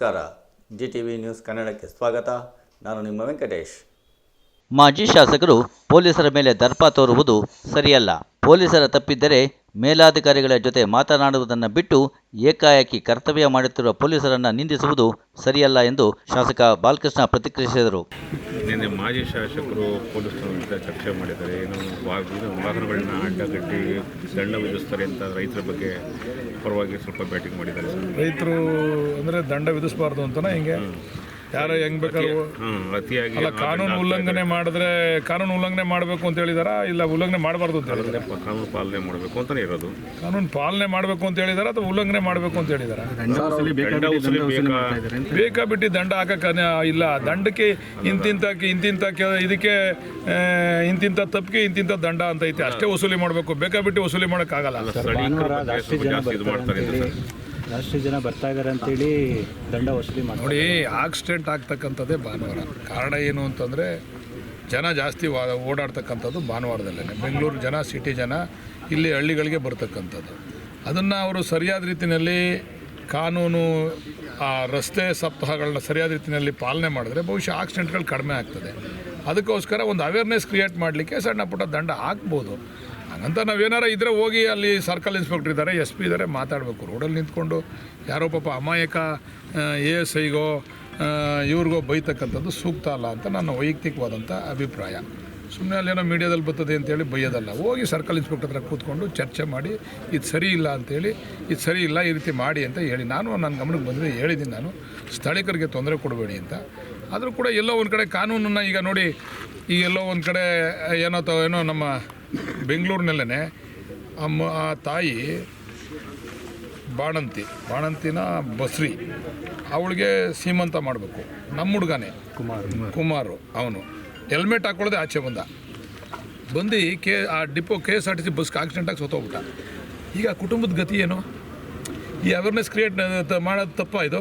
ನಮಸ್ಕಾರ. G T V news ಕನ್ನಡಕ್ಕೆ ಸ್ವಾಗತ. ನಾನು ನಿಮ್ಮ ವೆಂಕಟೇಶ್. ಮಾಜಿ ಶಾಸಕರು ಪೊಲೀಸರ ಮೇಲೆ ದರ್ಪ ತೋರುವುದು ಸರಿಯಲ್ಲ. ಪೊಲೀಸರ ತಪ್ಪಿದ್ದರೆ ಮೇಲಾಧಿಕಾರಿಗಳ ಜೊತೆ ಮಾತನಾಡುವುದನ್ನು ಬಿಟ್ಟು ಏಕಾಏಕಿ ಕರ್ತವ್ಯ ಮಾಡುತ್ತಿರುವ ಪೊಲೀಸರನ್ನು ನಿಂದಿಸುವುದು ಸರಿಯಲ್ಲ ಎಂದು ಶಾಸಕ ಬಾಲಕೃಷ್ಣ ಪ್ರತಿಕ್ರಿಯಿಸಿದರು. ನಿನ್ನೆ ಮಾಜಿ ಶಾಸಕರು ಪೊಲೀಸರ ಜೊತೆ ಚರ್ಚೆ ಮಾಡಿದ್ದಾರೆ. ಏನು ವಾಹನಗಳನ್ನ ಅಡ್ಡಗಟ್ಟಿ ದಂಡ ವಿಧಿಸ್ತಾರೆ ಅಂತ ರೈತರ ಬಗ್ಗೆ ಪರವಾಗಿ ಸ್ವಲ್ಪ ಬ್ಯಾಟಿಂಗ್ ಮಾಡಿದ್ದಾರೆ ರೈತರು ಅಂದರೆ ದಂಡ ವಿಧಿಸಬಾರ್ದು ಅಂತನಾ ಹಿಂಗೆ? ಯಾರು ಹೆಂಗ್ ಬೇಕಾದ್ರು ಅತಿಯಾಗಿ ಅಲ್ಲ ಕಾನೂನು ಉಲ್ಲಂಘನೆ ಮಾಡಿದ್ರೆ ಕಾನೂನು ಉಲ್ಲಂಘನೆ ಮಾಡಬೇಕು ಅಂತ ಹೇಳಿದಾರಾ? ಇಲ್ಲ ಉಲ್ಲಂಘನೆ ಮಾಡಬಾರ್ದು ಅಂತ ಹೇಳಿದಾರೆ? ಪ- ಕಾನೂನು ಪಾಲನೆ ಮಾಡಬೇಕು ಅಂತಾನೆ ಇರೋದು. ಕಾನೂನು ಪಾಲನೆ ಮಾಡಬೇಕು ಅಂತ ಹೇಳಿದಾರ ಅಥವಾ ಉಲ್ಲಂಘನೆ ಮಾಡಬೇಕು ಅಂತ ಹೇಳಿದಾರ? ದಂಡ ಬೇಕಾ ಬೇಕಾ ಬಿಟ್ಟು ದಂಡ ಹಾಕಕ್ಕೆ ಇಲ್ಲ ದಂಡಕ್ಕೆ ಇಂತಿಂತ ಇಂತಿಂತ ಕೆ- ಇದಕ್ಕೆ ಆ, ಇಂತಿಂತ ತಪ್ಪಿಗೆ ಇಂತಿಂತ ದಂಡ ಅಂತ ಐತೆ. ಅಷ್ಟೇ ವಸೂಲಿ ಮಾಡಬೇಕು. ಬೇಕಾ ಬಿಟ್ಟು ವಸೂಲಿ ಮಾಡೋಕ್ಕಾಗಲ್ಲ ಸ್ಥಳೀಕರ ಬಗ್ಗೆ ಸ್ವಲ್ಪ ಜಾಸ್ತಿ ಇದು ಮಾಡ್ತಾರೆ ಅಂತ ಸರ್. ಜಾಸ್ತಿ ಜನ ಬರ್ತಾ ಇದ್ದಾರೆ ಅಂತೇಳಿ ದಂಡ ವಸೂಲಿ ಮಾಡಿ ನೋಡಿ ಆಕ್ಸಿಡೆಂಟ್ ಆಗ್ತಕ್ಕಂಥದ್ದೇ ಭಾನುವಾರ. ಕಾರಣ ಏನು ಅಂತಂದರೆ ಜನ ಜಾಸ್ತಿ ವಾ ಓಡಾಡ್ತಕ್ಕಂಥದ್ದು ಭಾನುವಾರದಲ್ಲೇ ಬೆಂಗಳೂರು ಜನ ಸಿಟಿ ಜನ ಇಲ್ಲಿ ಹಳ್ಳಿಗಳಿಗೆ ಬರ್ತಕ್ಕಂಥದ್ದು. ಅದನ್ನು ಅವರು ಸರಿಯಾದ ರೀತಿಯಲ್ಲಿ ಕಾನೂನು ಆ ರಸ್ತೆ ಸಪ್ತಾಹಗಳನ್ನ ಸರಿಯಾದ ರೀತಿಯಲ್ಲಿ ಪಾಲನೆ ಮಾಡಿದ್ರೆ ಬಹುಶಃ ಆಕ್ಸಿಡೆಂಟ್ಗಳು ಕಡಿಮೆ ಆಗ್ತದೆ. ಅದಕ್ಕೋಸ್ಕರ ಒಂದು ಅವೇರ್ನೆಸ್ ಕ್ರಿಯೇಟ್ ಮಾಡಲಿಕ್ಕೆ ಸಣ್ಣ ಪುಟ್ಟ ದಂಡ ಹಾಕ್ಬೋದು. ಹಂಗಂತ ನಾವೇನಾರ ಇದ್ರೆ ಹೋಗಿ ಅಲ್ಲಿ ಸರ್ಕಲ್ ಇನ್ಸ್ಪೆಕ್ಟರ್ ಇದ್ದಾರೆ ಎಸ್ ಪಿ ಇದ್ದಾರೆ ಮಾತಾಡಬೇಕು. ರೋಡಲ್ಲಿ ನಿಂತ್ಕೊಂಡು ಯಾರೋ ಪಾಪ ಅಮಾಯಕ ಎ ಎಸ್ ಐಗೋ ಇವ್ರಿಗೋ ಬೈತಕ್ಕಂಥದ್ದು ಸೂಕ್ತ ಅಲ್ಲ ಅಂತ ನನ್ನ ವೈಯಕ್ತಿಕವಾದಂಥ ಅಭಿಪ್ರಾಯ. ಸುಮ್ಮನೆ ಅಲ್ಲೇನೋ ಮೀಡಿಯಾದಲ್ಲಿ ಬರ್ತದೆ ಅಂತೇಳಿ ಬೈಯೋದಲ್ಲ. ಹೋಗಿ ಸರ್ಕಲ್ ಇನ್ಸ್ಪೆಕ್ಟರ್ ಹತ್ರ ಕೂತ್ಕೊಂಡು ಚರ್ಚೆ ಮಾಡಿ, ಇದು ಸರಿ ಇಲ್ಲ ಅಂತೇಳಿ, ಇದು ಸರಿ ಇಲ್ಲ, ಈ ರೀತಿ ಮಾಡಿ ಅಂತ ಹೇಳಿ. ನಾನು ನನ್ನ ಗಮನಕ್ಕೆ ಬಂದಿದೆ, ಹೇಳಿದ್ದೀನಿ ನಾನು. ಸ್ಥಳೀಕರಿಗೆ ತೊಂದರೆ ಕೊಡಬೇಡಿ ಅಂತ. ಆದರೂ ಕೂಡ ಎಲ್ಲೋ ಒಂದು ಕಡೆ ಕಾನೂನನ್ನು ಈಗ ನೋಡಿ ಈಗ ಎಲ್ಲೋ ಒಂದು ಕಡೆ ಏನೋ ತ ಏನೋ ನಮ್ಮ ಬೆಂಗಳೂರಿನಲ್ಲೇ ಅಮ್ಮ ಆ ತಾಯಿ ಬಾಣಂತಿ ಬಾಣಂತಿನ ಬಸ್ರಿ ಅವಳಿಗೆ ಸೀಮಂತ ಮಾಡಬೇಕು. ನಮ್ಮ ಹುಡುಗನೇ. ಕುಮಾರ್. ಕುಮಾರು ಅವನು. ಹೆಲ್ಮೆಟ್ ಹಾಕೊಳ್ಳೋದೆ ಆಚೆ ಬಂದ. ಬಂದು ಕೆ ಆ depot K S R T C ಬಸ್ಗೆ ಆಕ್ಸಿಡೆಂಟಾಗಿ ಸೋತೋಗ್ಬಿಟ್ಟ ಈಗ ಕುಟುಂಬದ ಗತಿ ಏನು? ಈ ಅವೇರ್ನೆಸ್ ಕ್ರಿಯೇಟ್ ಮಾಡೋದು ತಪ್ಪ ಇದು?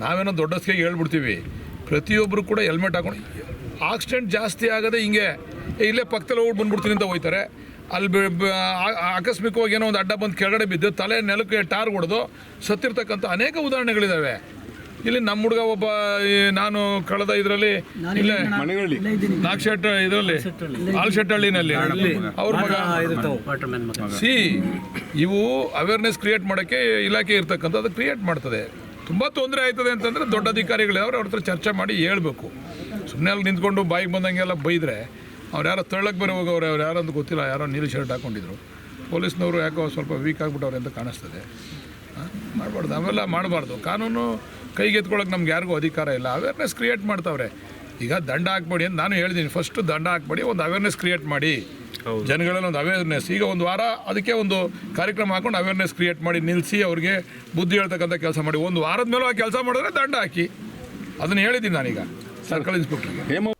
ನಾವೇನೋ ದೊಡ್ಡಸ್ಗೆ ಹೇಳ್ಬಿಡ್ತೀವಿ. ಪ್ರತಿಯೊಬ್ಬರು ಕೂಡ ಹೆಲ್ಮೆಟ್ ಹಾಕೊಂಡು ಆಕ್ಸಿಡೆಂಟ್ ಜಾಸ್ತಿ ಆಗದೆ ಹಿಂಗೆ ಏ, ಇಲ್ಲೇ ಪಕ್ಕದಲ್ಲಿ ಹೋಗಿ ಬಂದ್ಬಿಡ್ತೀನಿ ಅಂತ ಹೋಯ್ತಾರೆ. ಅಲ್ಲಿ ಆಕಸ್ಮಿಕವಾಗಿ ಏನೋ ಒಂದು ಅಡ್ಡ ಬಂದು ಕೆಳಗಡೆ ಬಿದ್ದು ತಲೆ ನೆಲಕ್ಕೆ ಟಾರ್ ಹೊಡೆದು ಸತ್ತಿರ್ತಕ್ಕಂಥ ಅನೇಕ ಉದಾಹರಣೆಗಳಿದ್ದಾವೆ ಇಲ್ಲಿ ನಮ್ಮ ಹುಡುಗ ಒಬ್ಬ ಈ ನಾನು ಕಳೆದ ಇದರಲ್ಲಿ ಇಲ್ಲೇ ನಾಗಶೆಟ್ಟ ಇದರಲ್ಲಿ ಆಲ್ಶೆಟ್ಟಹಳ್ಳಿನಲ್ಲಿ ಅವ್ರ ಮಗ. ಸಿ ಇವು ಅವೇರ್ನೆಸ್ ಕ್ರಿಯೇಟ್ ಮಾಡೋಕ್ಕೆ ಇಲಾಖೆ ಇರ್ತಕ್ಕಂಥದ್ದು ಕ್ರಿಯೇಟ್ ಮಾಡ್ತದೆ. ತುಂಬ ತೊಂದರೆ ಆಯ್ತದೆ ಅಂತಂದರೆ ದೊಡ್ಡ ಅಧಿಕಾರಿಗಳಿವ್ರು ಅವ್ರ ಹತ್ರ ಚರ್ಚೆ ಮಾಡಿ ಹೇಳ್ಬೇಕು. ಸುಮ್ಮನೆ ಅಲ್ಲಿ ನಿಂತ್ಕೊಂಡು ಬಾಯಿಗೆ ಬಂದಂಗೆಲ್ಲ ಬೈದರೆ ಅವ್ರು ಯಾರೋ ತಳ್ಳಕ್ಕೆ ಬೇರೆ ಹೋಗೋರು ಅವ್ರು ಯಾರೋ ಅಂತ ಗೊತ್ತಿಲ್ಲ, ಯಾರೋ ನೀಲಿ ಶರ್ಟ್ ಹಾಕೊಂಡಿದ್ರು. ಪೊಲೀಸ್ನವರು ಯಾಕೋ ಸ್ವಲ್ಪ ವೀಕ್ ಆಗಿಬಿಟ್ಟವ್ರೆ ಅಂತ ಕಾಣಿಸ್ತದೆ. ಮಾಡಬಾರ್ದು, ಅವೆಲ್ಲ ಮಾಡಬಾರ್ದು. ಕಾನೂನು ಕೈಗೆ ಎತ್ಕೊಳ್ಳೋಕೆ ನಮ್ಗೆ ಯಾರಿಗೂ ಅಧಿಕಾರ ಇಲ್ಲ. ಅವೇರ್ನೆಸ್ ಕ್ರಿಯೇಟ್ ಮಾಡ್ತಾವ್ರೆ. ಈಗ ದಂಡ ಹಾಕ್ಬೇಡಿ ಅಂತ ನಾನು ಹೇಳಿದ್ದೀನಿ ಫಸ್ಟ್ ದಂಡ ಹಾಕ್ಬೇಡಿ ಒಂದು ಅವೇರ್ನೆಸ್ ಕ್ರಿಯೇಟ್ ಮಾಡಿ. ಜನಗಳಲ್ಲಿ ಒಂದು ಅವೇರ್ನೆಸ್ ಈಗ ಒಂದು ವಾರ ಅದಕ್ಕೆ ಒಂದು ಕಾರ್ಯಕ್ರಮ ಹಾಕೊಂಡು ಅವೇರ್ನೆಸ್ ಕ್ರಿಯೇಟ್ ಮಾಡಿ ನಿಲ್ಲಿಸಿ ಅವ್ರಿಗೆ ಬುದ್ಧಿ ಹೇಳ್ತಕ್ಕಂಥ ಕೆಲಸ ಮಾಡಿ. ಒಂದು ವಾರದ ಮೇಲೆ ಆ ಕೆಲಸ ಮಾಡಿದ್ರೆ ದಂಡ ಹಾಕಿ. ಅದನ್ನು ಹೇಳಿದ್ದೀನಿ ನಾನೀಗ ಸರ್ಕಲ್ ಇನ್ಸ್ಪೆಕ್ಟರ್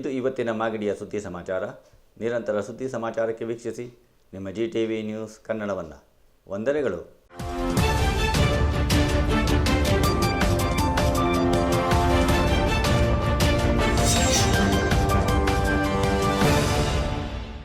ಇದು ಇವತ್ತಿನ ಮಾಗಡಿಯ ಸುದ್ದಿ ಸಮಾಚಾರ. ನಿರಂತರ ಸುದ್ದಿ ಸಮಾಚಾರಕ್ಕೆ ವೀಕ್ಷಿಸಿ. ನಿಮ್ಮ ಜಿ ಟಿ ವಿ ನ್ಯೂಸ್ ಕನ್ನಡವನ್ನು. ವಂದನೆಗಳು.